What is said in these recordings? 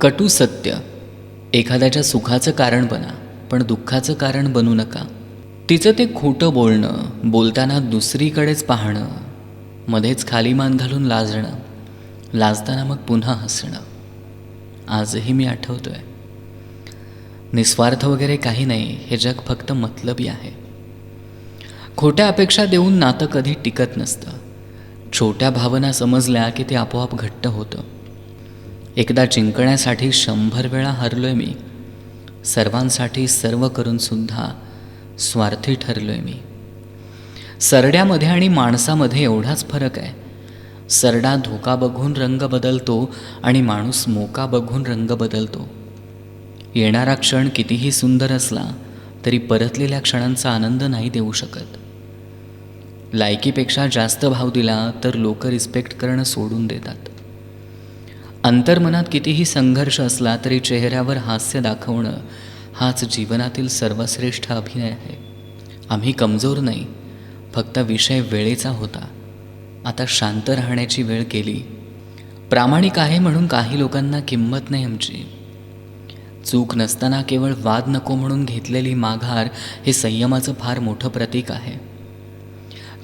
कटू सत्य. एखाद्याच्या सुखाचं कारण बना पण दुःखाचं कारण बनू नका. तिचं ते खोटं बोलणं बोलताना दुसरीकडेच पाहणं मध्येच खाली मान घालून लाजणं लाजताना मग पुन्हा हसणं. आजही मी आठवतोय. निस्वार्थ वगैरे काही नाही हे जग फक्त मतलबी आहे. खोट्या अपेक्षा देऊन नातं कधी टिकत नसतं. छोट्या भावना समजल्या की ते आपोआप घट्ट होतं. एकदा जिंकण्यासाठी शंभर वेळा हरलोय मी. सर्वांसाठी सर्व करूनसुद्धा स्वार्थी स्वार्थी ठरलोय मी. सरड्यामध्ये आणि माणसामध्ये एवढाच फरक आहे. सरडा धोका बघून रंग बदलतो आणि माणूस मोका बघून रंग बदलतो. येणारा क्षण कितीही सुंदर असला तरी परतलेल्या क्षणांचा आनंद नाही देऊ शकत. लायकीपेक्षा जास्त भाव दिला तर लोक रिस्पेक्ट करणं सोडून देतात. अंतर्मनात कितीही संघर्ष असला तरी चेहऱ्यावर हास्य दाखवणं हाच जीवनातील सर्वश्रेष्ठ अभिनय आहे. आम्ही कमजोर नाही फक्त विषय वेळेचा होता. आता शांत राहण्याची वेळ गेली. प्रामाणिक आहे म्हणून काही लोकांना किंमत नाही आमची. चूक नसताना केवळ वाद नको म्हणून घेतलेली माघार हे संयमाचं फार मोठं प्रतीक आहे.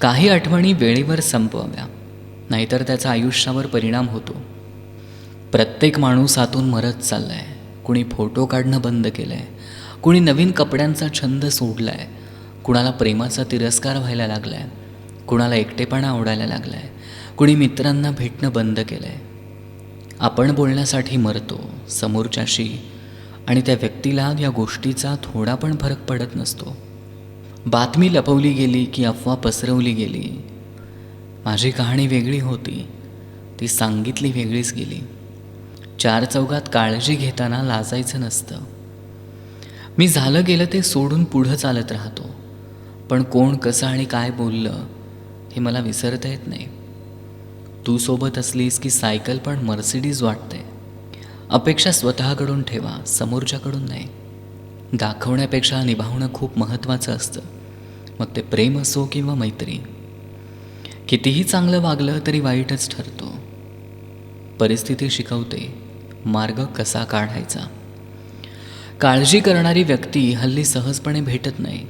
काही आठवणी वेळेवर संपवाव्या नाहीतर त्याचा आयुष्यावर परिणाम होतो. प्रत्येक माणूस आतून मरत चाललाय. कुणी फोटो काढणं बंद केलंय. कुणी नवीन कपड्यांचा छंद सोडलाय. कुणाला प्रेमाचा तिरस्कार व्हायला लागलाय. कुणाला एकटेपणा आवडायला लागलाय. कुणी मित्रांना भेटणं बंद केलंय. आपण बोलण्यासाठी मरतो समोरच्याशी. आणि त्या व्यक्तीला या गोष्टीचा थोडा पण फरक पडत नसतो. बातमी लपवली गेली की अफवा पसरवली गेली. माझी कहाणी वेगळी होती. ती सांगितली वेगळीच गेली. चार चौघात काळजी घेताना लाजायचं नसतं. मी झालं गेलं ते सोडून पुढं चालत राहतो. पण कोण कसं आणि काय बोललं हे मला विसरता येत नाही. तू सोबत असलीस की सायकल पण मर्सिडीज वाटते. अपेक्षा स्वतःकडून ठेवा समोरच्याकडून नाही. दाखवण्यापेक्षा निभावणं खूप महत्त्वाचं असतं. मग ते प्रेम असो किंवा मैत्री. कितीही चांगलं वागलं तरी वाईटच ठरतो. परिस्थिती शिकवते. मार्ग कसा काढायचा? काळजी करणारी व्यक्ती हल्ली सहजपणे भेटत नाही.